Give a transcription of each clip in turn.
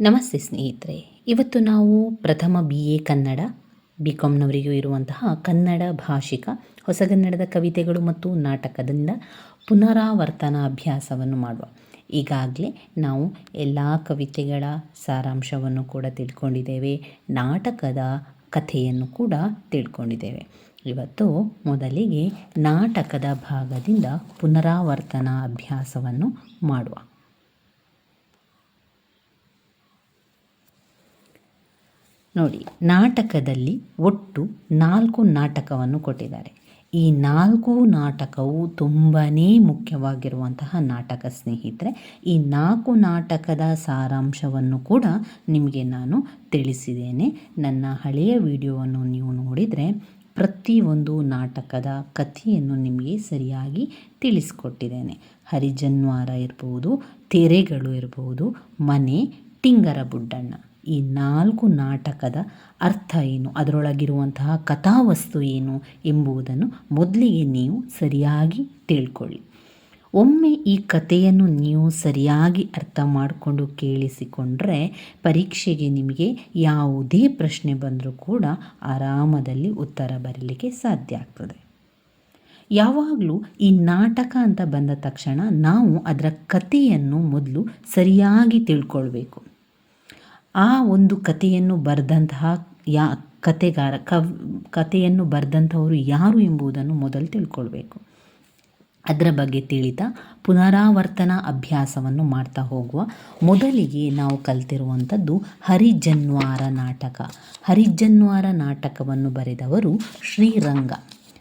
ನಮಸ್ತೆ ಸ್ನೇಹಿತರೆ. ಇವತ್ತು ನಾವು ಪ್ರಥಮ ಬಿ ಎ ಕನ್ನಡ ಬಿ ಕಾಮ್ನವರಿಗೂ ಇರುವಂತಹ ಕನ್ನಡ ಭಾಷಿಕ ಹೊಸಗನ್ನಡದ ಕವಿತೆಗಳು ಮತ್ತು ನಾಟಕದಿಂದ ಪುನರಾವರ್ತನ ಅಭ್ಯಾಸವನ್ನು ಮಾಡುವ. ಈಗಾಗಲೇ ನಾವು ಎಲ್ಲ ಕವಿತೆಗಳ ಸಾರಾಂಶವನ್ನು ಕೂಡ ತಿಳ್ಕೊಂಡಿದ್ದೇವೆ, ನಾಟಕದ ಕಥೆಯನ್ನು ಕೂಡ ತಿಳ್ಕೊಂಡಿದ್ದೇವೆ. ಇವತ್ತು ಮೊದಲಿಗೆ ನಾಟಕದ ಭಾಗದಿಂದ ಪುನರಾವರ್ತನ ಅಭ್ಯಾಸವನ್ನು ಮಾಡುವ. ನೋಡಿ, ನಾಟಕದಲ್ಲಿ ಒಟ್ಟು ನಾಲ್ಕು ನಾಟಕವನ್ನು ಕೊಟ್ಟಿದ್ದಾರೆ. ಈ ನಾಲ್ಕು ನಾಟಕವು ತುಂಬಾ ಮುಖ್ಯವಾಗಿರುವಂತಹ ನಾಟಕ ಸ್ನೇಹಿತರೆ, ಈ ನಾಲ್ಕು ನಾಟಕದ ಸಾರಾಂಶವನ್ನು ಕೂಡ ನಿಮಗೆ ನಾನು ತಿಳಿಸಿದ್ದೇನೆ. ನನ್ನ ಹಳೆಯ ವಿಡಿಯೋವನ್ನು ನೀವು ನೋಡಿದರೆ ಪ್ರತಿಯೊಂದು ನಾಟಕದ ಕಥೆಯನ್ನು ನಿಮಗೆ ಸರಿಯಾಗಿ ತಿಳಿಸ್ಕೊಟ್ಟಿದ್ದೇನೆ. ಹರಿಜನ್ವಾರ ಇರ್ಬೋದು, ತೆರೆಗಳು ಇರ್ಬೋದು, ಮನೆ ಟಿಂಗರ ಬುಡ್ಡಣ್ಣ ಈ ನಾಲ್ಕು ನಾಟಕದ ಅರ್ಥ ಏನು? ಅದರೊಳಗಿರುವಂತಹ ಕಥಾವಸ್ತು ಏನು ಎಂಬುದನ್ನು ಮೊದಲಿಗೆ ನೀವು ಸರಿಯಾಗಿ ತಿಳ್ಕೊಳ್ಳಿ. ಒಮ್ಮೆ ಈ ಕಥೆಯನ್ನು ನೀವು ಸರಿಯಾಗಿ ಅರ್ಥ ಮಾಡಿಕೊಂಡು ಕೇಳಿಸಿಕೊಂಡ್ರೆ ಪರೀಕ್ಷೆಗೆ ನಿಮಗೆ ಯಾವುದೇ ಪ್ರಶ್ನೆ ಬಂದರೂ ಕೂಡ ಆರಾಮದಲ್ಲಿ ಉತ್ತರ ಬರಲಿಕ್ಕೆ ಸಾಧ್ಯ ಆಗ್ತದೆ. ಯಾವಾಗಲೂ ಈ ನಾಟಕ ಅಂತ ಬಂದ ತಕ್ಷಣ ನಾವು ಅದರ ಕಥೆಯನ್ನು ಮೊದಲು ಸರಿಯಾಗಿ ತಿಳ್ಕೊಳ್ಬೇಕು. ಆ ಒಂದು ಕಥೆಯನ್ನು ಬರೆದಂತಹ ಯಾ ಕತೆಗಾರ ಕವ್, ಕಥೆಯನ್ನು ಬರೆದಂಥವರು ಯಾರು ಎಂಬುದನ್ನು ಮೊದಲು ತಿಳ್ಕೊಳ್ಬೇಕು. ಅದರ ಬಗ್ಗೆ ತಿಳಿತಾ ಪುನರಾವರ್ತನ ಅಭ್ಯಾಸವನ್ನು ಮಾಡ್ತಾ ಹೋಗುವ ಮೊದಲಿಗೆ ನಾವು ಕಲ್ತಿರುವಂಥದ್ದು ಹರಿಜನ್ವಾರ ನಾಟಕ. ಹರಿಜನ್ವಾರ ನಾಟಕವನ್ನು ಬರೆದವರು ಶ್ರೀರಂಗ.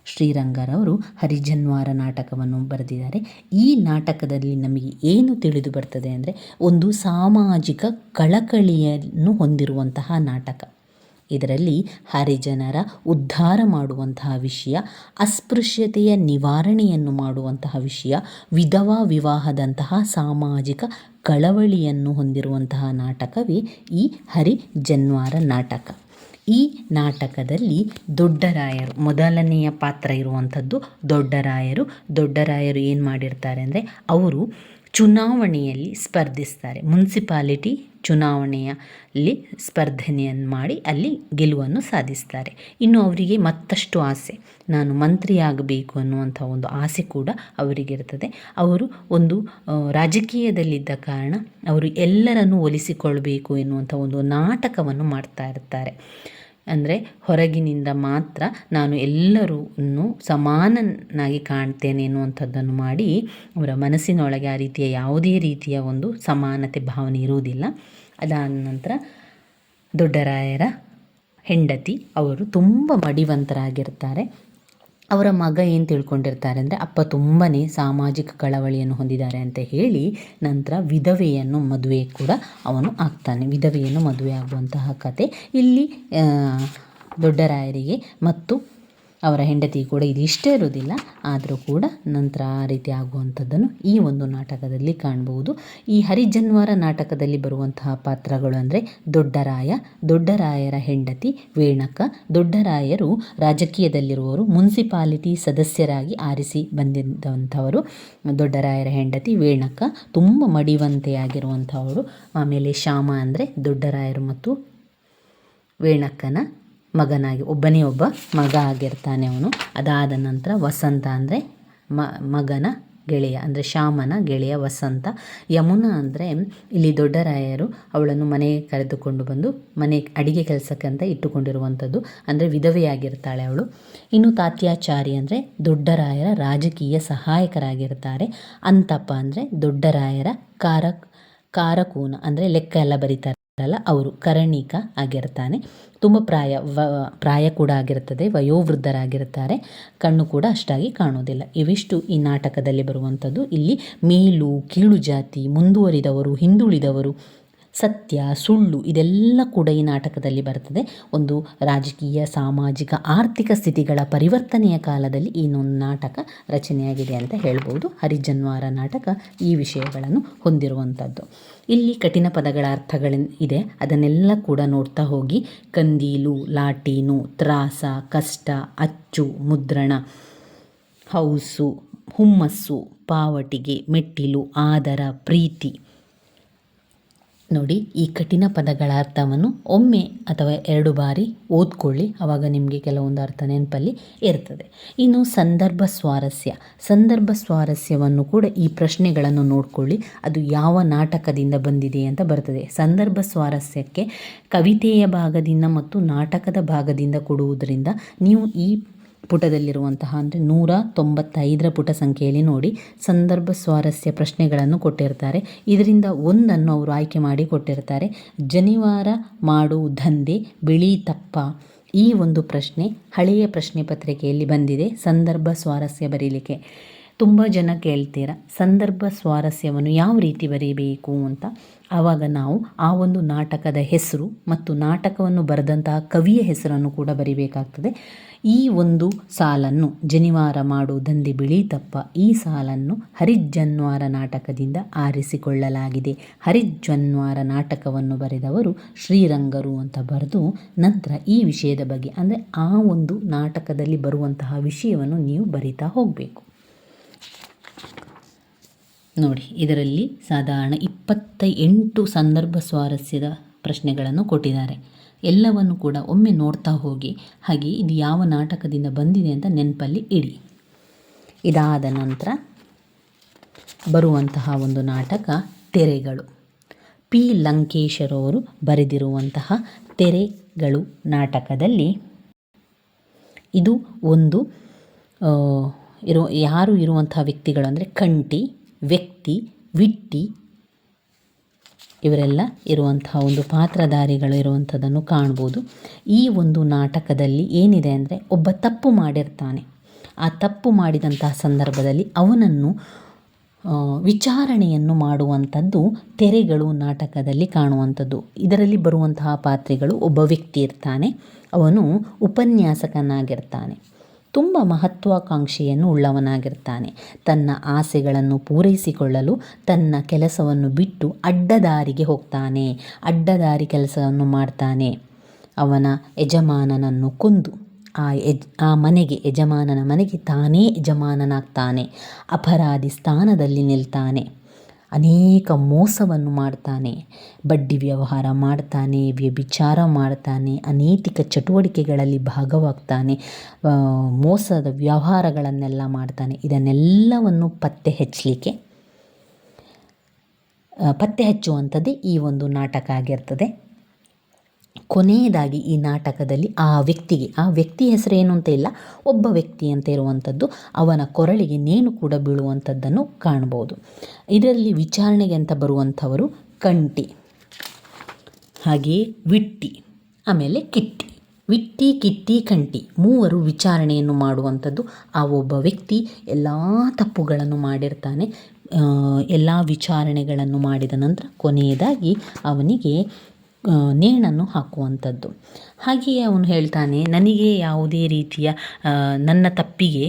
ಶ್ರೀರಂಗರವರು ಹರಿಜನ್ವಾರ ನಾಟಕವನ್ನು ಬರೆದಿದ್ದಾರೆ. ಈ ನಾಟಕದಲ್ಲಿ ನಮಗೆ ಏನು ತಿಳಿದು ಬರ್ತದೆ ಅಂದರೆ ಒಂದು ಸಾಮಾಜಿಕ ಕಳಕಳಿಯನ್ನು ಹೊಂದಿರುವಂತಹ ನಾಟಕ. ಇದರಲ್ಲಿ ಹರಿಜನರ ಉದ್ಧಾರ ಮಾಡುವಂತಹ ವಿಷಯ, ಅಸ್ಪೃಶ್ಯತೆಯ ನಿವಾರಣೆಯನ್ನು ಮಾಡುವಂತಹ ವಿಷಯ, ವಿಧವಾ ವಿವಾಹದಂತಹ ಸಾಮಾಜಿಕ ಕಳವಳಿಯನ್ನು ಹೊಂದಿರುವಂತಹ ನಾಟಕವೇ ಈ ಹರಿಜನ್ವಾರ ನಾಟಕ. ಈ ನಾಟಕದಲ್ಲಿ ದೊಡ್ಡರಾಯರು, ಮೊದಲನೆಯ ಪಾತ್ರ ಇರುವಂಥದ್ದು ದೊಡ್ಡರಾಯರು. ದೊಡ್ಡರಾಯರು ಏನು ಮಾಡಿರ್ತಾರೆ ಅಂದರೆ ಅವರು ಚುನಾವಣೆಯಲ್ಲಿ ಸ್ಪರ್ಧಿಸ್ತಾರೆ. ಮುನ್ಸಿಪಾಲಿಟಿ ಚುನಾವಣೆಯಲ್ಲಿ ಸ್ಪರ್ಧನೆಯನ್ನು ಮಾಡಿ ಅಲ್ಲಿ ಗೆಲುವನ್ನು ಸಾಧಿಸ್ತಾರೆ. ಇನ್ನು ಅವರಿಗೆ ಮತ್ತಷ್ಟು ಆಸೆ, ನಾನು ಮಂತ್ರಿ ಆಗಬೇಕು ಅನ್ನುವಂಥ ಒಂದು ಆಸೆ ಕೂಡ ಅವರಿಗಿರ್ತದೆ. ಅವರು ಒಂದು ರಾಜಕೀಯದಲ್ಲಿದ್ದ ಕಾರಣ ಅವರು ಎಲ್ಲರನ್ನು ಒಲಿಸಿಕೊಳ್ಳಬೇಕು ಎನ್ನುವಂಥ ಒಂದು ನಾಟಕವನ್ನು ಮಾಡ್ತಾ ಇರ್ತಾರೆ. ಅಂದರೆ ಹೊರಗಿನಿಂದ ಮಾತ್ರ ನಾನು ಎಲ್ಲರೂ ಸಮಾನನಾಗಿ ಕಾಣ್ತೇನೆ ಎನ್ನುವಂಥದ್ದನ್ನು ಮಾಡಿ ಅವರ ಮನಸ್ಸಿನೊಳಗೆ ಆ ರೀತಿಯ ಯಾವುದೇ ರೀತಿಯ ಒಂದು ಸಮಾನತೆ ಭಾವನೆ ಇರುವುದಿಲ್ಲ. ಅದಾದ ನಂತರ ದೊಡ್ಡರಾಯರ ಹೆಂಡತಿ ಅವರು ತುಂಬ ಮಡಿವಂತರಾಗಿರ್ತಾರೆ. ಅವರ ಮಗ ಏನು ತಿಳ್ಕೊಂಡಿರ್ತಾರೆ ಅಂದರೆ ಅಪ್ಪ ತುಂಬಾ ಸಾಮಾಜಿಕ ಕಳವಳಿಯನ್ನು ಹೊಂದಿದ್ದಾರೆ ಅಂತ ಹೇಳಿ ನಂತರ ವಿಧವೆಯನ್ನು ಮದುವೆ ಕೂಡ ಅವನು ಆಗ್ತಾನೆ. ವಿಧವೆಯನ್ನು ಮದುವೆ ಆಗುವಂತಹ ಕತೆ ಇಲ್ಲಿ ದೊಡ್ಡರಾಯರಿಗೆ ಮತ್ತು ಅವರ ಹೆಂಡತಿ ಕೂಡ ಇದು ಇಷ್ಟೇ ಇರೋದಿಲ್ಲ ಆದರೂ ಕೂಡ ನಂತರ ಆ ರೀತಿ ಆಗುವಂಥದ್ದನ್ನು ಈ ಒಂದು ನಾಟಕದಲ್ಲಿ ಕಾಣ್ಬೋದು ಈ ಹರಿಜನ್ವಾರ ನಾಟಕದಲ್ಲಿ ಬರುವಂತಹ ಪಾತ್ರಗಳು ಅಂದರೆ ದೊಡ್ಡರಾಯ, ದೊಡ್ಡರಾಯರ ಹೆಂಡತಿ ವೇಣಕ, ದೊಡ್ಡರಾಯರು ರಾಜಕೀಯದಲ್ಲಿರುವವರು, ಮುನ್ಸಿಪಾಲಿಟಿ ಸದಸ್ಯರಾಗಿ ಆರಿಸಿ ಬಂದಿದ್ದಂಥವರು ದೊಡ್ಡರಾಯರ ಹೆಂಡತಿ ವೇಣಕ, ತುಂಬ ಮಡಿವಂತೆಯಾಗಿರುವಂಥವರು. ಆಮೇಲೆ ಶ್ಯಾಮ ಅಂದರೆ ದೊಡ್ಡರಾಯರು ಮತ್ತು ವೇಣಕ್ಕನ ಮಗನಾಗಿ, ಒಬ್ಬನೇ ಒಬ್ಬ ಮಗ ಆಗಿರ್ತಾನೆ ಅವನು. ಅದಾದ ನಂತರ ವಸಂತ ಅಂದರೆ ಮಗನ ಗೆಳೆಯ, ಅಂದರೆ ಶ್ಯಾಮನ ಗೆಳೆಯ ವಸಂತ. ಯಮುನಾ ಅಂದರೆ ಇಲ್ಲಿ ದೊಡ್ಡರಾಯರು ಅವಳನ್ನು ಮನೆಗೆ ಕರೆದುಕೊಂಡು ಬಂದು ಮನೆ ಅಡಿಗೆ ಕೆಲಸಕ್ಕೆ ಅಂತ ಇಟ್ಟುಕೊಂಡಿರುವಂಥದ್ದು. ಅಂದರೆ ವಿಧವೆಯಾಗಿರ್ತಾಳೆ ಅವಳು. ಇನ್ನು ತಾತ್ಯಾಚಾರಿ ಅಂದರೆ ದೊಡ್ಡರಾಯರ ರಾಜಕೀಯ ಸಹಾಯಕರಾಗಿರ್ತಾರೆ. ಅಂತಪ್ಪ ಅಂದರೆ ದೊಡ್ಡರಾಯರ ಕಾರ ಕಾರಕೂನ ಅಂದರೆ ಲೆಕ್ಕ ಎಲ್ಲ ಬರೀತಾರೆ. ಅಲ್ಲ ಅವರು ಕರಣಿಕ ಆಗಿರ್ತಾನೆ. ತುಂಬ ಪ್ರಾಯ, ವ, ಪ್ರಾಯ ಕೂಡ ಆಗಿರುತ್ತದೆ ವಯೋವೃದ್ಧರಾಗಿರ್ತಾರೆ. ಕಣ್ಣು ಕೂಡ ಅಷ್ಟಾಗಿ ಕಾಣೋದಿಲ್ಲ ಇವಿಷ್ಟು ಈ ನಾಟಕದಲ್ಲಿ ಬರುವಂಥದ್ದು. ಇಲ್ಲಿ ಮೇಲು, ಕೀಳು ಜಾತಿ, ಮುಂದುವರಿದವರು, ಹಿಂದುಳಿದವರು ಸತ್ಯ, ಸುಳ್ಳು ಇದೆಲ್ಲ ಕೂಡ ಈ ನಾಟಕದಲ್ಲಿ ಬರ್ತದೆ. ಒಂದು ರಾಜಕೀಯ, ಸಾಮಾಜಿಕ, ಆರ್ಥಿಕ ಸ್ಥಿತಿಗಳ ಪರಿವರ್ತನೆಯ ಕಾಲದಲ್ಲಿ ಈ ನಾಟಕ ರಚನೆಯಾಗಿದೆ ಅಂತ ಹೇಳ್ಬೋದು. ಹರಿಜನ್ವಾರ ನಾಟಕ ಈ ವಿಷಯಗಳನ್ನು ಹೊಂದಿರುವಂಥದ್ದು. ಇಲ್ಲಿ ಕಠಿಣ ಪದಗಳ ಅರ್ಥಗಳ ಇದೆ. ಅದನ್ನೆಲ್ಲ ಕೂಡ ನೋಡ್ತಾ ಹೋಗಿ. ಕಂದೀಲು, ಲಾಟೀನು, ತ್ರಾಸ, ಕಷ್ಟ, ಅಚ್ಚು, ಮುದ್ರಣ, ಹೌಸು, ಹುಮ್ಮಸ್ಸು, ಪಾವಟಿಗೆ, ಮೆಟ್ಟಿಲು, ಆದರ, ಪ್ರೀತಿ. ನೋಡಿ, ಈ ಕಠಿಣ ಪದಗಳ ಅರ್ಥವನ್ನು ಒಮ್ಮೆ ಅಥವಾ ಎರಡು ಬಾರಿ ಓದ್ಕೊಳ್ಳಿ. ಆವಾಗ ನಿಮಗೆ ಕೆಲವೊಂದು ಅರ್ಥ ನೆನಪಲ್ಲಿ ಇರ್ತದೆ. ಇನ್ನು ಸಂದರ್ಭ ಸ್ವಾರಸ್ಯ. ಸಂದರ್ಭ ಸ್ವಾರಸ್ಯವನ್ನು ಕೂಡ ಈ ಪ್ರಶ್ನೆಗಳನ್ನು ನೋಡ್ಕೊಳ್ಳಿ. ಅದು ಯಾವ ನಾಟಕದಿಂದ ಬಂದಿದೆ ಅಂತ ಬರ್ತದೆ. ಸಂದರ್ಭ ಸ್ವಾರಸ್ಯಕ್ಕೆ ಕವಿತೆಯ ಭಾಗದಿಂದ ಮತ್ತು ನಾಟಕದ ಭಾಗದಿಂದ ಕೊಡುವುದರಿಂದ ನೀವು ಈ ಪುಟದಲ್ಲಿರುವಂತಹ ಅಂದರೆ ನೂರ ತೊಂಬತ್ತೈದರ ಪುಟ ಸಂಖ್ಯೆಯಲ್ಲಿ ನೋಡಿ ಸಂದರ್ಭ ಸ್ವಾರಸ್ಯ ಪ್ರಶ್ನೆಗಳನ್ನು ಕೊಟ್ಟಿರ್ತಾರೆ. ಇದರಿಂದ ಒಂದನ್ನು ಅವರು ಆಯ್ಕೆ ಮಾಡಿ ಕೊಟ್ಟಿರ್ತಾರೆ. ಜನಿವಾರ ಮಾಡು ದಂಧೆ, ಬಿಳಿ ತಪ್ಪ ಈ ಒಂದು ಪ್ರಶ್ನೆ ಹಳೆಯ ಪ್ರಶ್ನೆ ಪತ್ರಿಕೆಯಲ್ಲಿ ಬಂದಿದೆ. ಸಂದರ್ಭ ಸ್ವಾರಸ್ಯ ಬರೀಲಿಕ್ಕೆ. ತುಂಬ ಜನ ಕೇಳ್ತೀರ, ಸಂದರ್ಭ ಸ್ವಾರಸ್ಯವನ್ನು ಯಾವ ರೀತಿ ಬರೀಬೇಕು ಅಂತ. ಆವಾಗ ನಾವು ಆ ಒಂದು ನಾಟಕದ ಹೆಸರು ಮತ್ತು ನಾಟಕವನ್ನು ಬರೆದಂತಹ ಕವಿಯ ಹೆಸರನ್ನು ಕೂಡ ಬರಿಬೇಕಾಗ್ತದೆ. ಈ ಒಂದು ಸಾಲನ್ನು ಜನಿವಾರ ಮಾಡು ಬಿಳಿ ಬಿಳಿತಪ್ಪ, ಈ ಸಾಲನ್ನು ಹರಿಜ್ಜನ್ವಾರ ನಾಟಕದಿಂದ ಆರಿಸಿಕೊಳ್ಳಲಾಗಿದೆ. ಹರಿಜ್ಜನ್ವಾರ ನಾಟಕವನ್ನು ಬರೆದವರು ಶ್ರೀರಂಗರು ಅಂತ ಬರೆದು ನಂತರ ಈ ವಿಷಯದ ಬಗ್ಗೆ, ಅಂದರೆ ಆ ಒಂದು ನಾಟಕದಲ್ಲಿ ಬರುವಂತಹ ವಿಷಯವನ್ನು ನೀವು ಬರಿತಾ ಹೋಗಬೇಕು. ನೋಡಿ, ಇದರಲ್ಲಿ ಸಾಧಾರಣ ಇಪ್ಪತ್ತ ಎಂಟು ಸಂದರ್ಭ ಸ್ವಾರಸ್ಯದ ಪ್ರಶ್ನೆಗಳನ್ನು ಕೊಟ್ಟಿದ್ದಾರೆ. ಎಲ್ಲವನ್ನು ಕೂಡ ಒಮ್ಮೆ ನೋಡ್ತಾ ಹೋಗಿ, ಹಾಗೆ ಇದು ಯಾವ ನಾಟಕದಿಂದ ಬಂದಿದೆ ಅಂತ ನೆನಪಲ್ಲಿ ಇಡಿ. ಇದಾದ ನಂತರ ಬರುವಂತಹ ಒಂದು ನಾಟಕ, ತೆರೆಗಳು. ಪಿ. ಲಂಕೇಶರವರು ಬರೆದಿರುವಂತಹ ತೆರೆಗಳು ನಾಟಕದಲ್ಲಿ ಇದು ಒಂದು ಇರೋ, ಯಾರು ಇರುವಂತಹ ವ್ಯಕ್ತಿಗಳು ಅಂದರೆ ಕಂಟಿ ವ್ಯಕ್ತಿ, ವಿಟ್ಟಿ ಇವರೆಲ್ಲ ಇರುವಂತಹ ಒಂದು ಪಾತ್ರಧಾರಿಗಳು ಇರುವಂಥದ್ದನ್ನು ಕಾಣ್ಬೋದು. ಈ ಒಂದು ನಾಟಕದಲ್ಲಿ ಏನಿದೆ ಅಂದರೆ ಒಬ್ಬ ತಪ್ಪು ಮಾಡಿರ್ತಾನೆ. ಆ ತಪ್ಪು ಮಾಡಿದಂತಹ ಸಂದರ್ಭದಲ್ಲಿ ಅವನನ್ನು ವಿಚಾರಣೆಯನ್ನು ಮಾಡುವಂಥದ್ದು ತೆರೆಗಳು ನಾಟಕದಲ್ಲಿ ಕಾಣುವಂಥದ್ದು. ಇದರಲ್ಲಿ ಬರುವಂತಹ ಪಾತ್ರೆಗಳು ಒಬ್ಬ ವ್ಯಕ್ತಿ ಇರ್ತಾನೆ. ಅವನು ಉಪನ್ಯಾಸಕನಾಗಿರ್ತಾನೆ. ತುಂಬ ಮಹತ್ವಾಕಾಂಕ್ಷೆಯನ್ನು ಉಳ್ಳವನಾಗಿರ್ತಾನೆ. ತನ್ನ ಆಸೆಗಳನ್ನು ಪೂರೈಸಿಕೊಳ್ಳಲು ತನ್ನ ಕೆಲಸವನ್ನು ಬಿಟ್ಟು ಅಡ್ಡದಾರಿಗೆ ಹೋಗ್ತಾನೆ. ಅಡ್ಡದಾರಿ ಕೆಲಸವನ್ನು ಮಾಡ್ತಾನೆ. ಅವನ ಯಜಮಾನನನ್ನು ಕೊಂದು ಆ ಯಜ್, ಆ ಮನೆಗೆ, ಯಜಮಾನನ ಮನೆಗೆ ತಾನೇ ಯಜಮಾನನಾಗ್ತಾನೆ. ಅಪರಾಧಿ ಸ್ಥಾನದಲ್ಲಿ ನಿಲ್ತಾನೆ. ಅನೇಕ ಮೋಸವನ್ನು ಮಾಡ್ತಾನೆ, ಬಡ್ಡಿ ವ್ಯವಹಾರ ಮಾಡ್ತಾನೆ, ವ್ಯಭಿಚಾರ ಮಾಡ್ತಾನೆ, ಅನೈತಿಕ ಚಟುವಟಿಕೆಗಳಲ್ಲಿ ಭಾಗವಾಗ್ತಾನೆ ಮೋಸದ ವ್ಯವಹಾರಗಳನ್ನೆಲ್ಲ ಮಾಡ್ತಾನೆ. ಇದನ್ನೆಲ್ಲವನ್ನು ಪತ್ತೆ ಹಚ್ಚಲಿಕ್ಕೆ ಪತ್ತೆ ಹಚ್ಚುವಂಥದ್ದೇ ಈ ಒಂದು ನಾಟಕ ಆಗಿರ್ತದೆ. ಕೊನೆಯದಾಗಿ ಈ ನಾಟಕದಲ್ಲಿ ಆ ವ್ಯಕ್ತಿಗೆ, ಆ ವ್ಯಕ್ತಿ ಹೆಸರೇನು ಅಂತ ಇಲ್ಲ, ಒಬ್ಬ ವ್ಯಕ್ತಿ ಅಂತ ಇರುವಂಥದ್ದು ಅವನ ಕೊರಳಿಗೆ ನೇಣು ಕೂಡ ಬೀಳುವಂಥದ್ದನ್ನು ಕಾಣ್ಬೋದು ಇದರಲ್ಲಿ ವಿಚಾರಣೆಗೆ ಅಂತ ಬರುವಂಥವರು ಕಂಟಿ, ಹಾಗೆಯೇ ವಿಟ್ಟಿ, ಆಮೇಲೆ ಕಿಟ್ಟಿ. ವಿಟ್ಟಿ, ಕಿಟ್ಟಿ, ಕಂಟಿ ಮೂವರು ವಿಚಾರಣೆಯನ್ನು ಮಾಡುವಂಥದ್ದು. ಆ ಒಬ್ಬ ವ್ಯಕ್ತಿ ಎಲ್ಲ ತಪ್ಪುಗಳನ್ನು ಮಾಡಿರ್ತಾನೆ. ಎಲ್ಲ ವಿಚಾರಣೆಗಳನ್ನು ಮಾಡಿದ ನಂತರ ಕೊನೆಯದಾಗಿ ಅವನಿಗೆ ನೇಣನ್ನು ಹಾಕುವಂಥದ್ದು. ಹಾಗೆಯೇ ಅವನು ಹೇಳ್ತಾನೆ, ನನಗೆ ಯಾವುದೇ ರೀತಿಯ ನನ್ನ ತಪ್ಪಿಗೆ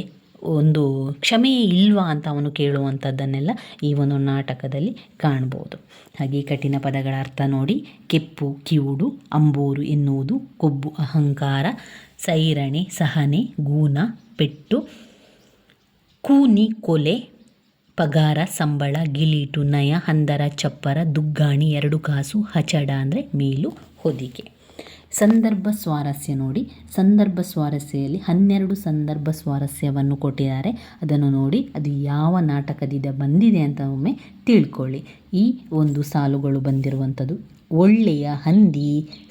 ಒಂದು ಕ್ಷಮೆಯೇ ಇಲ್ವಾ ಅಂತ ಅವನು ಕೇಳುವಂಥದ್ದನ್ನೆಲ್ಲ ಈ ಒಂದು ನಾಟಕದಲ್ಲಿ ಕಾಣ್ಬೋದು. ಹಾಗೆ ಕಠಿಣ ಪದಗಳ ಅರ್ಥ ನೋಡಿ, ಕೆಪ್ಪು, ಕಿವುಡು, ಅಂಬೂರು ಎನ್ನುವುದು ಕೊಬ್ಬು, ಅಹಂಕಾರ, ಸೈರಣೆ, ಸಹನೆ, ಗೂನ, ಪೆಟ್ಟು, ಕೂನಿ, ಕೊಲೆ ಪಗಾರ, ಸಂಬಳ, ಗಿಲೀಟು, ನಯ, ಹಂದರ, ಚಪ್ಪರ, ದುಗ್ಗಾಣಿ, ಎರಡು ಕಾಸು, ಹಚಡ ಅಂದರೆ ಮೀಲು, ಹೊದಿಕೆ. ಸಂದರ್ಭ ಸ್ವಾರಸ್ಯ ನೋಡಿ. ಸಂದರ್ಭ ಸ್ವಾರಸ್ಯದಲ್ಲಿ ಹನ್ನೆರಡು ಸಂದರ್ಭ ಸ್ವಾರಸ್ಯವನ್ನು ಕೊಟ್ಟಿದ್ದಾರೆ. ಅದನ್ನು ನೋಡಿ ಅದು ಯಾವ ನಾಟಕದಿಂದ ಬಂದಿದೆ ಅಂತ ಒಮ್ಮೆ ತಿಳ್ಕೊಳ್ಳಿ. ಈ ಒಂದು ಸಾಲುಗಳು ಬಂದಿರುವಂಥದ್ದು. ಒಳ್ಳೆಯ ಹಂದಿ,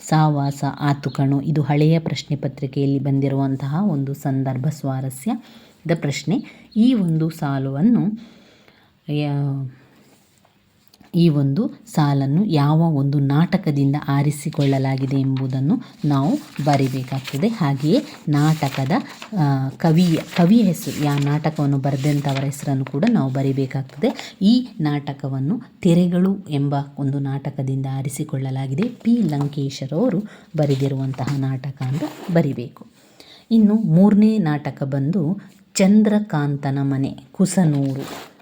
ಸಾವಾಸ ಆತುಕಣು ಇದು ಹಳೆಯ ಪ್ರಶ್ನೆ ಪತ್ರಿಕೆಯಲ್ಲಿ ಬಂದಿರುವಂತಹ ಒಂದು ಸಂದರ್ಭ ಸ್ವಾರಸ್ಯದ ಪ್ರಶ್ನೆ, ಈ ಒಂದು ಸಾಲುವನ್ನು ಈ ಒಂದು ಸಾಲನ್ನು ಯಾವ ಒಂದು ನಾಟಕದಿಂದ ಆರಿಸಿಕೊಳ್ಳಲಾಗಿದೆ ಎಂಬುದನ್ನು ನಾವು ಬರಿಬೇಕಾಗ್ತದೆ. ಹಾಗೆಯೇ ನಾಟಕದ ಕವಿಯ ಕವಿಯ ಹೆಸರು ಯಾವ ನಾಟಕವನ್ನು ಬರೆದಂಥವರ ಹೆಸರನ್ನು ಕೂಡ ನಾವು ಬರಿಬೇಕಾಗ್ತದೆ. ಈ ನಾಟಕವನ್ನು ತೆರೆಗಳು ಎಂಬ ಒಂದು ನಾಟಕದಿಂದ ಆರಿಸಿಕೊಳ್ಳಲಾಗಿದೆ. ಪಿ. ಲಂಕೇಶರವರು ಬರೆದಿರುವಂತಹ ನಾಟಕ ಅಂತ ಬರಿಬೇಕು. ಇನ್ನು ಮೂರನೇ ನಾಟಕ ಬಂದು ಚಂದ್ರಕಾಂತನ ಮನೆ, ಕುಸನೂರು.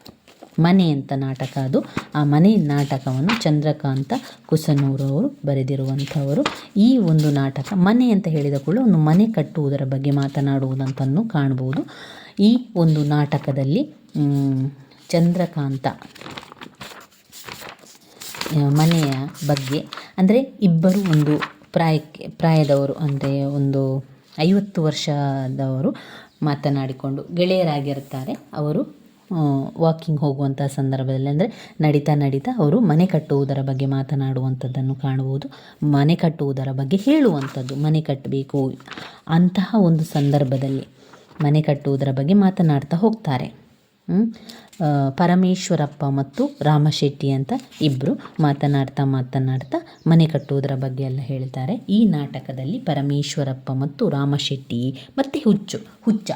ಮನೆ ಅಂತ ನಾಟಕ ಅದು. ಆ ಮನೆ ನಾಟಕವನ್ನು ಚಂದ್ರಕಾಂತ ಕುಸನೂರವರು ಬರೆದಿರುವಂಥವರು. ಈ ಒಂದು ನಾಟಕ ಮನೆ ಅಂತ ಹೇಳಿದ ಕೂಡ ಒಂದು ಮನೆ ಕಟ್ಟುವುದರ ಬಗ್ಗೆ ಮಾತನಾಡುವುದಂತನ್ನು ಕಾಣ್ಬೋದು. ಈ ಒಂದು ನಾಟಕದಲ್ಲಿ ಚಂದ್ರಕಾಂತ ಮನೆಯ ಬಗ್ಗೆ ಅಂದರೆ ಇಬ್ಬರು ಒಂದು ಪ್ರಾಯಕ್ಕೆ, ಪ್ರಾಯದವರು ಅಂದರೆ ಒಂದು ಐವತ್ತು ವರ್ಷದವರು ಮಾತನಾಡಿಕೊಂಡು ಗೆಳೆಯರಾಗಿರುತ್ತಾರೆ. ಅವರು ವಾಕಿಂಗ್ ಹೋಗುವಂಥ ಸಂದರ್ಭದಲ್ಲಿ ಅಂದರೆ ನಡೀತಾ ನಡೀತಾ ಅವರು ಮನೆ ಕಟ್ಟುವುದರ ಬಗ್ಗೆ ಮಾತನಾಡುವಂಥದ್ದನ್ನು ಕಾಣಬಹುದು ಮನೆ ಕಟ್ಟುವುದರ ಬಗ್ಗೆ ಹೇಳುವಂಥದ್ದು, ಮನೆ ಕಟ್ಟಬೇಕು ಅಂತಹ ಒಂದು ಸಂದರ್ಭದಲ್ಲಿ ಮನೆ ಕಟ್ಟುವುದರ ಬಗ್ಗೆ ಮಾತನಾಡ್ತಾ ಹೋಗ್ತಾರೆ. ಪರಮೇಶ್ವರಪ್ಪ ಮತ್ತು ರಾಮಶೆಟ್ಟಿ ಅಂತ ಇಬ್ಬರು ಮಾತನಾಡ್ತಾ ಮಾತನಾಡ್ತಾ ಮನೆ ಕಟ್ಟುವುದರ ಬಗ್ಗೆ ಎಲ್ಲ ಹೇಳ್ತಾರೆ. ಈ ನಾಟಕದಲ್ಲಿ ಪರಮೇಶ್ವರಪ್ಪ ಮತ್ತು ರಾಮಶೆಟ್ಟಿ ಮತ್ತು ಹುಚ್ಚು, ಹುಚ್ಚ.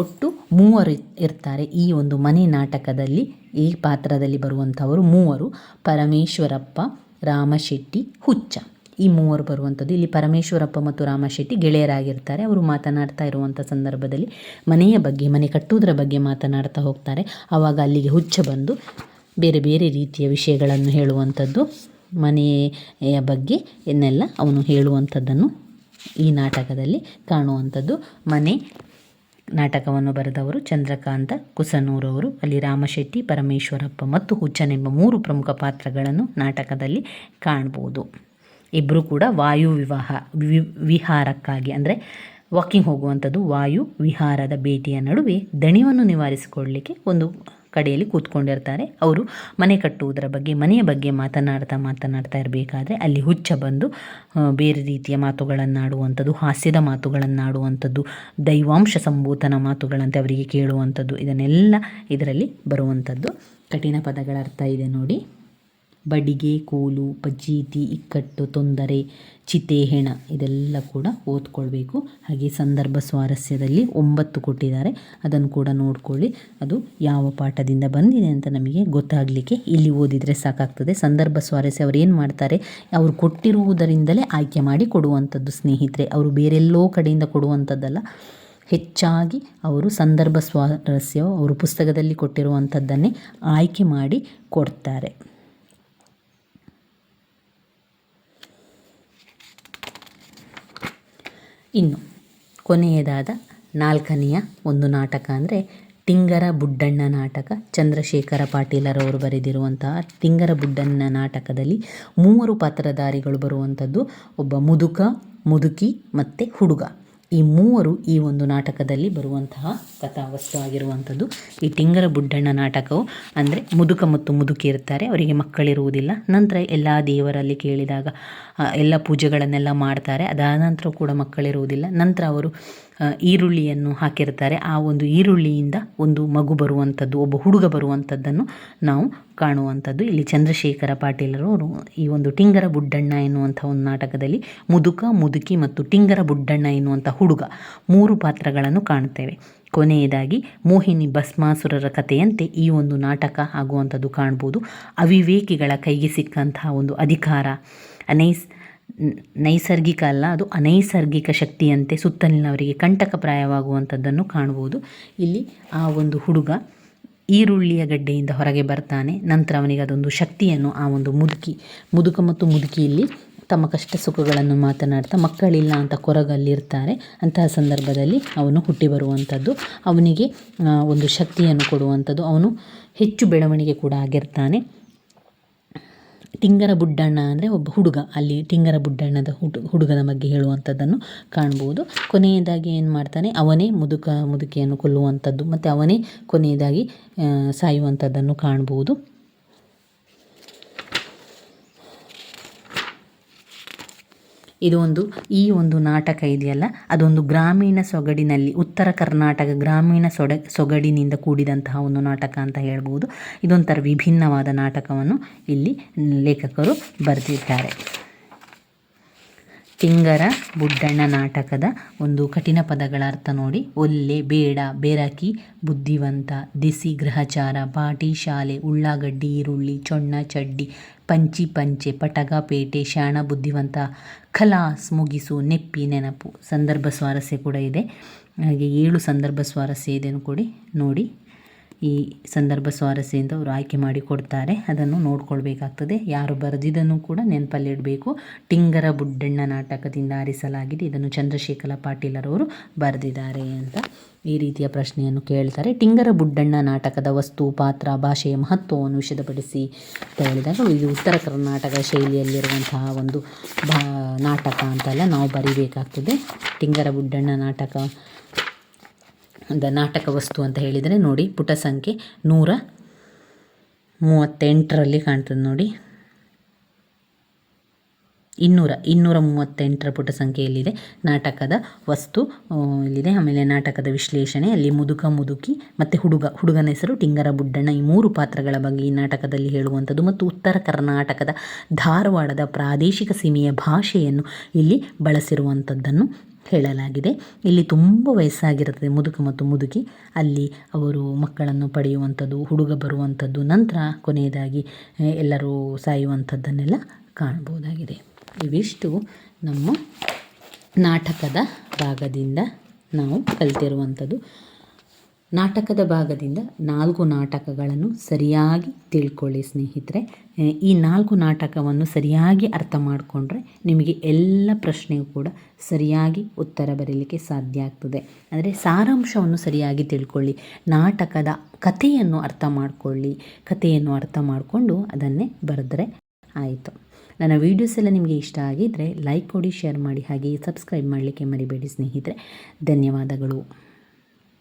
ಒಟ್ಟು ಮೂವರು ಇರ್ತಾರೆ. ಈ ಒಂದು ಮನೆ ನಾಟಕದಲ್ಲಿ, ಈ ಪಾತ್ರದಲ್ಲಿ ಬರುವಂಥವರು ಮೂವರು. ಪರಮೇಶ್ವರಪ್ಪ, ರಾಮಶೆಟ್ಟಿ, ಹುಚ್ಚ. ಈ ಮೂವರು ಬರುವಂಥದ್ದು. ಇಲ್ಲಿ ಪರಮೇಶ್ವರಪ್ಪ ಮತ್ತು ರಾಮಶೆಟ್ಟಿ ಗೆಳೆಯರಾಗಿರ್ತಾರೆ. ಅವರು ಮಾತನಾಡ್ತಾ ಇರುವಂಥ ಸಂದರ್ಭದಲ್ಲಿ ಮನೆಯ ಬಗ್ಗೆ, ಮನೆ ಕಟ್ಟುವುದರ ಬಗ್ಗೆ ಮಾತನಾಡ್ತಾ ಹೋಗ್ತಾರೆ. ಆವಾಗ ಅಲ್ಲಿಗೆ ಹುಚ್ಚ ಬಂದು ಬೇರೆ ಬೇರೆ ರೀತಿಯ ವಿಷಯಗಳನ್ನು ಹೇಳುವಂಥದ್ದು. ಮನೆಯ ಬಗ್ಗೆ ಎನ್ನೆಲ್ಲ ಅವನು ಹೇಳುವಂಥದ್ದನ್ನು ಈ ನಾಟಕದಲ್ಲಿ ಕಾಣುವಂಥದ್ದು. ಮನೆ ನಾಟಕವನ್ನು ಬರೆದವರು ಚಂದ್ರಕಾಂತ ಕುಸನೂರವರು ಅಲ್ಲಿ ರಾಮಶೆಟ್ಟಿ ಪರಮೇಶ್ವರಪ್ಪ ಮತ್ತು ಹುಚ್ಚನೆಂಬ ಮೂರು ಪ್ರಮುಖ ಪಾತ್ರಗಳನ್ನು ನಾಟಕದಲ್ಲಿ ಕಾಣ್ಬೋದು. ಇಬ್ಬರು ಕೂಡ ವಾಯು ವಿವಾಹ, ವಿ, ವಿಹಾರಕ್ಕಾಗಿ ಅಂದರೆ ವಾಕಿಂಗ್ ಹೋಗುವಂಥದ್ದು ವಾಯು ವಿಹಾರದ ಭೇಟಿಯ ನಡುವೆ ದಣಿವನ್ನು ನಿವಾರಿಸಿಕೊಳ್ಳಲಿಕ್ಕೆ ಒಂದು ಕಡೆಯಲ್ಲಿ ಕೂತ್ಕೊಂಡಿರ್ತಾರೆ. ಅವರು ಮನೆ ಕಟ್ಟುವುದರ ಬಗ್ಗೆ, ಮನೆಯ ಬಗ್ಗೆ ಮಾತನಾಡ್ತಾ ಮಾತನಾಡ್ತಾ ಇರಬೇಕಾದ್ರೆ ಅಲ್ಲಿ ಹುಚ್ಚ ಬಂದು ಬೇರೆ ರೀತಿಯ ಮಾತುಗಳನ್ನಾಡುವಂಥದ್ದು, ಹಾಸ್ಯದ ಮಾತುಗಳನ್ನಾಡುವಂಥದ್ದು, ದೈವಾಂಶ ಸಂಭೂತನ ಮಾತುಗಳಂತೆ ಅವರಿಗೆ ಕೇಳುವಂಥದ್ದು, ಇದನ್ನೆಲ್ಲ ಇದರಲ್ಲಿ ಬರುವಂಥದ್ದು. ಕಠಿಣ ಪದಗಳ ಅರ್ಥ ಇದೆ ನೋಡಿ. ಬಡಿಗೆ, ಕೋಲು ಪಜೀತಿ ಇಕ್ಕಟ್ಟು, ತೊಂದರೆ, ಚಿತೆ, ಹೆಣ ಇದೆಲ್ಲ ಕೂಡ ಓದ್ಕೊಳ್ಬೇಕು. ಹಾಗೆ ಸಂದರ್ಭ ಸ್ವಾರಸ್ಯದಲ್ಲಿ ಒಂಬತ್ತು ಕೊಟ್ಟಿದ್ದಾರೆ. ಅದನ್ನು ಕೂಡ ನೋಡ್ಕೊಳ್ಳಿ. ಅದು ಯಾವ ಪಾಠದಿಂದ ಬಂದಿದೆ ಅಂತ ನಮಗೆ ಗೊತ್ತಾಗಲಿಕ್ಕೆ ಇಲ್ಲಿ ಓದಿದರೆ ಸಾಕಾಗ್ತದೆ. ಸಂದರ್ಭ ಸ್ವಾರಸ್ಯ ಅವರು ಏನು ಮಾಡ್ತಾರೆ? ಅವರು ಕೊಟ್ಟಿರುವುದರಿಂದಲೇ ಆಯ್ಕೆ ಮಾಡಿ ಕೊಡುವಂಥದ್ದು ಸ್ನೇಹಿತರೆ. ಅವರು ಬೇರೆಲ್ಲೋ ಕಡೆಯಿಂದ ಕೊಡುವಂಥದ್ದಲ್ಲ. ಹೆಚ್ಚಾಗಿ ಅವರು ಸಂದರ್ಭ ಸ್ವಾರಸ್ಯ ಅವರು ಪುಸ್ತಕದಲ್ಲಿ ಕೊಟ್ಟಿರುವಂಥದ್ದನ್ನೇ ಆಯ್ಕೆ ಮಾಡಿ ಕೊಡ್ತಾರೆ. ಇನ್ನು ಕೊನೆಯದಾದ ನಾಲ್ಕನೆಯ ಒಂದು ನಾಟಕ ಅಂದರೆ ತಿಂಗರ ಬುಡ್ಡಣ್ಣ ನಾಟಕ. ಚಂದ್ರಶೇಖರ ಪಾಟೀಲರವರು ಬರೆದಿರುವಂತಹ ತಿಂಗರ ಬುಡ್ಡಣ್ಣ ನಾಟಕದಲ್ಲಿ ಮೂವರು ಪಾತ್ರಧಾರಿಗಳು ಬರುವಂಥದ್ದು, ಒಬ್ಬ ಮುದುಕ, ಮುದುಕಿ ಮತ್ತು ಹುಡುಗ. ಈ ಮೂವರು ಈ ಒಂದು ನಾಟಕದಲ್ಲಿ ಬರುವಂತಹ ಕಥಾವಸ್ತು ಆಗಿರುವಂಥದ್ದು ಈ ಟಿಂಗರ ಬುಡ್ಡಣ್ಣ ನಾಟಕವು ಅಂದರೆ ಮುದುಕ ಮತ್ತು ಮುದುಕಿ ಇರ್ತಾರೆ, ಅವರಿಗೆ ಮಕ್ಕಳಿರುವುದಿಲ್ಲ. ನಂತರ ಎಲ್ಲ ದೇವರಲ್ಲಿ ಕೇಳಿದಾಗ ಎಲ್ಲ ಪೂಜೆಗಳನ್ನೆಲ್ಲ ಮಾಡ್ತಾರೆ ಅದಾದ ನಂತರ ಕೂಡ ಮಕ್ಕಳಿರುವುದಿಲ್ಲ. ನಂತರ ಅವರು ಈರುಳ್ಳಿಯನ್ನು ಹಾಕಿರ್ತಾರೆ ಆ ಒಂದು ಈರುಳ್ಳಿಯಿಂದ ಒಂದು ಮಗು ಬರುವಂಥದ್ದು ಒಬ್ಬ ಹುಡುಗ ಬರುವಂಥದ್ದನ್ನು ನಾವು ಕಾಣುವಂಥದ್ದು ಇಲ್ಲಿ ಚಂದ್ರಶೇಖರ ಪಾಟೀಲರವರು ಈ ಒಂದು ಟಿಂಗರ ಬುಡ್ಡಣ್ಣ ಎನ್ನುವಂಥ ಒಂದು ನಾಟಕದಲ್ಲಿ ಮುದುಕ, ಮುದುಕಿ ಮತ್ತು ಟಿಂಗರ ಬುಡ್ಡಣ್ಣ ಎನ್ನುವಂಥ ಹುಡುಗ ಮೂರು ಪಾತ್ರಗಳನ್ನು ಕಾಣುತ್ತೇವೆ. ಕೊನೆಯದಾಗಿ ಮೋಹಿನಿ ಭಸ್ಮಾಸುರರ ಕಥೆಯಂತೆ ಈ ಒಂದು ನಾಟಕ ಆಗುವಂಥದ್ದು ಕಾಣ್ಬೋದು. ಅವಿವೇಕಿಗಳ ಕೈಗೆ ಸಿಕ್ಕಂತಹ ಒಂದು ಅಧಿಕಾರ, ಅನೈಸ್ ನೈಸರ್ಗಿಕ ಅಲ್ಲ, ಅದು ಅನೈಸರ್ಗಿಕ ಶಕ್ತಿಯಂತೆ ಸುತ್ತಲಿನವರಿಗೆ ಕಂಟಕಪ್ರಾಯವಾಗುವಂಥದ್ದನ್ನು ಕಾಣಬಹುದು ಇಲ್ಲಿ ಆ ಒಂದು ಹುಡುಗ ಈರುಳ್ಳಿಯ ಗಡ್ಡೆಯಿಂದ ಹೊರಗೆ ಬರ್ತಾನೆ, ನಂತರ ಅವನಿಗೆ ಅದೊಂದು ಶಕ್ತಿಯನ್ನು, ಆ ಒಂದು ಮುದುಕಿ, ಮುದುಕ ಮತ್ತು ಮುದುಕಿಯಲ್ಲಿ ತಮ್ಮ ಕಷ್ಟ ಸುಖಗಳನ್ನು ಮಾತನಾಡ್ತಾ, ಮಕ್ಕಳಿಲ್ಲ ಅಂತ ಕೊರಗಲ್ಲಿರ್ತಾರೆ. ಅಂತಹ ಸಂದರ್ಭದಲ್ಲಿ ಅವನು ಹುಟ್ಟಿ ಬರುವಂಥದ್ದು. ಅವನಿಗೆ ಒಂದು ಶಕ್ತಿಯನ್ನು ಕೊಡುವಂಥದ್ದು. ಅವನು ಹೆಚ್ಚು ಬೆಳವಣಿಗೆ ಕೂಡ ಆಗಿರ್ತಾನೆ. ಟಿಂಗರ ಬುಡ್ಡಣ್ಣ ಅಂದರೆ ಒಬ್ಬ ಹುಡುಗ. ಅಲ್ಲಿ ಟಿಂಗರ ಬುಡ್ಡಣ್ಣದ ಹುಡು, ಹುಡುಗನ ಬಗ್ಗೆ ಹೇಳುವಂಥದ್ದನ್ನು ಕಾಣ್ಬೋದು. ಕೊನೆಯದಾಗಿ ಏನು ಮಾಡ್ತಾನೆ? ಅವನೇ ಮುದುಕ, ಮುದುಕಿಯನ್ನು ಕೊಲ್ಲುವಂಥದ್ದು. ಮತ್ತು ಅವನೇ ಕೊನೆಯದಾಗಿ ಸಾಯುವಂಥದ್ದನ್ನು ಕಾಣ್ಬೋದು. ಇದು ಒಂದು, ಈ ಒಂದು ನಾಟಕ ಇದೆಯಲ್ಲ? ಅದೊಂದು ಗ್ರಾಮೀಣ ಸೊಗಡಿನಲ್ಲಿ, ಉತ್ತರ ಕರ್ನಾಟಕ ಗ್ರಾಮೀಣ ಸೊಡ, ಸೊಗಡಿನಿಂದ ಕೂಡಿದಂತಹ ಒಂದು ನಾಟಕ ಅಂತ ಹೇಳ್ಬೋದು. ಇದೊಂಥರ ವಿಭಿನ್ನವಾದ ನಾಟಕವನ್ನು ಇಲ್ಲಿ ಲೇಖಕರು ಬರೆದಿದ್ದಾರೆ. ತಿಂಗರ ಬುಡ್ಡಣ್ಣ ನಾಟಕದ ಒಂದು ಕಠಿಣ ಪದಗಳ ಅರ್ಥ ನೋಡಿ. ಒಲ್ಲೆ, ಬೇಡ, ಬೆರಕಿ, ಬುದ್ಧಿವಂತ, ದಿಸಿ, ಗೃಹಚಾರ, ಪಾಟಿ, ಶಾಲೆ, ಉಳ್ಳಾಗಡ್ಡಿ, ಈರುಳ್ಳಿ, ಚೊಣ್ಣ, ಚಡ್ಡಿ, ಪಂಚಿ, ಪಂಚೆ, ಪಟಗ, ಪೇಟೆ, ಶಾಣ, ಬುದ್ಧಿವಂತ, ಖಲಾಸ್, ಮುಗಿಸು, ನೆಪ್ಪಿ, ನೆನಪು. ಸಂದರ್ಭ ಸ್ವಾರಸ್ಯ ಕೂಡ ಇದೆ. ಹಾಗೆ ಏಳು ಸಂದರ್ಭ ಸ್ವಾರಸ್ಯ ಇದೆ ಕೊಡಿ ನೋಡಿ. ಈ ಸಂದರ್ಭ ಸ್ವಾರಸ್ಯದಿಂದ ಅವರು ಆಯ್ಕೆ ಮಾಡಿ ಕೊಡ್ತಾರೆ. ಅದನ್ನು ನೋಡ್ಕೊಳ್ಬೇಕಾಗ್ತದೆ. ಯಾರು ಬರೆದಿದ್ದನ್ನು ಕೂಡ ನೆನಪಲ್ಲಿಡಬೇಕು ಟಿಂಗರ ಬುಡ್ಡಣ್ಣ ನಾಟಕದಿಂದ ಆರಿಸಲಾಗಿದೆ. ಇದನ್ನು ಚಂದ್ರಶೇಖರ ಪಾಟೀಲರವರು ಬರೆದಿದ್ದಾರೆ ಅಂತ ಈ ರೀತಿಯ ಪ್ರಶ್ನೆಯನ್ನು ಕೇಳ್ತಾರೆ. ಟಿಂಗರ ಬುಡ್ಡಣ್ಣ ನಾಟಕದ ವಸ್ತು, ಪಾತ್ರ ಭಾಷೆಯ ಮಹತ್ವವನ್ನು ವಿಷದಪಡಿಸಿ ಅಂತ ಹೇಳಿದಾಗ ಇದು ಉತ್ತರ ಕರ್ನಾಟಕ ಶೈಲಿಯಲ್ಲಿರುವಂತಹ ಒಂದು ಭಾ ನಾಟಕ ಅಂತೆಲ್ಲ ನಾವು ಬರಿಬೇಕಾಗ್ತದೆ. ಟಿಂಗರ ಬುಡ್ಡಣ್ಣ ನಾಟಕ ದ ನಾಟಕ ವಸ್ತು ಅಂತ ಹೇಳಿದರೆ ನೋಡಿ, ಪುಟ ಸಂಖ್ಯೆ ನೂರ ಮೂವತ್ತೆಂಟರಲ್ಲಿ ಕಾಣ್ತದೆ ನೋಡಿ. ಇನ್ನೂರ ಇನ್ನೂರ ಮೂವತ್ತೆಂಟರ ಪುಟ ಸಂಖ್ಯೆಯಲ್ಲಿದೆ ನಾಟಕದ ವಸ್ತು. ಇಲ್ಲಿದೆ. ಆಮೇಲೆ ನಾಟಕದ ವಿಶ್ಲೇಷಣೆ, ಅಲ್ಲಿ ಮುದುಕ, ಮುದುಕಿ ಮತ್ತು ಹುಡುಗ. ಹುಡುಗನ ಹೆಸರು ಟಿಂಗರ ಬುಡ್ಡಣ್ಣ. ಈ ಮೂರು ಪಾತ್ರಗಳ ಬಗ್ಗೆ ಈ ನಾಟಕದಲ್ಲಿ ಹೇಳುವಂಥದ್ದು ಮತ್ತು ಉತ್ತರ ಕರ್ನಾಟಕದ ಧಾರವಾಡದ ಪ್ರಾದೇಶಿಕ ಸೀಮೆಯ ಭಾಷೆಯನ್ನು ಇಲ್ಲಿ ಬಳಸಿರುವಂಥದ್ದನ್ನು ಹೇಳಲಾಗಿದೆ. ಇಲ್ಲಿ ತುಂಬ ವಯಸ್ಸಾಗಿರುತ್ತದೆ ಮುದುಕ ಮತ್ತು ಮುದುಕಿ. ಅಲ್ಲಿ ಅವರು ಮಕ್ಕಳನ್ನು ಪಡೆಯುವಂಥದ್ದು, ಹುಡುಗ ಬರುವಂಥದ್ದು, ನಂತರ ಕೊನೆಯದಾಗಿ ಎಲ್ಲರೂ ಸಾಯುವಂಥದ್ದನ್ನೆಲ್ಲ ಕಾಣ್ಬೋದಾಗಿದೆ ಇವಿಷ್ಟು ನಮ್ಮ ನಾಟಕದ ಭಾಗದಿಂದ ನಾವು ಕಲಿತಿರುವಂಥದ್ದು. ನಾಟಕದ ಭಾಗದಿಂದ ನಾಲ್ಕು ನಾಟಕಗಳನ್ನು ಸರಿಯಾಗಿ ತಿಳ್ಕೊಳ್ಳಿ ಸ್ನೇಹಿತರೆ. ಈ ನಾಲ್ಕು ನಾಟಕವನ್ನು ಸರಿಯಾಗಿ ಅರ್ಥ ಮಾಡಿಕೊಂಡ್ರೆ ನಿಮಗೆ ಎಲ್ಲ ಪ್ರಶ್ನೆಗೂ ಕೂಡ ಸರಿಯಾಗಿ ಉತ್ತರ ಬರೀಲಿಕ್ಕೆ ಸಾಧ್ಯ ಆಗ್ತದೆ. ಅಂದರೆ ಸಾರಾಂಶವನ್ನು ಸರಿಯಾಗಿ ತಿಳ್ಕೊಳ್ಳಿ, ನಾಟಕದ ಕಥೆಯನ್ನು ಅರ್ಥ ಮಾಡಿಕೊಳ್ಳಿ, ಕಥೆಯನ್ನು ಅರ್ಥ ಮಾಡಿಕೊಂಡು ಅದನ್ನೇ ಬರೆದ್ರೆ ಆಯಿತು. ನನ್ನ ವೀಡಿಯೋಸ್ ಎಲ್ಲ ನಿಮಗೆ ಇಷ್ಟ ಆಗಿದ್ದರೆ ಲೈಕ್ ಕೊಡಿ ಶೇರ್ ಮಾಡಿ ಹಾಗೆ ಸಬ್ಸ್ಕ್ರೈಬ್ ಮಾಡಲಿಕ್ಕೆ ಮರಿಬೇಡಿ ಸ್ನೇಹಿತರೆ. ಧನ್ಯವಾದಗಳು.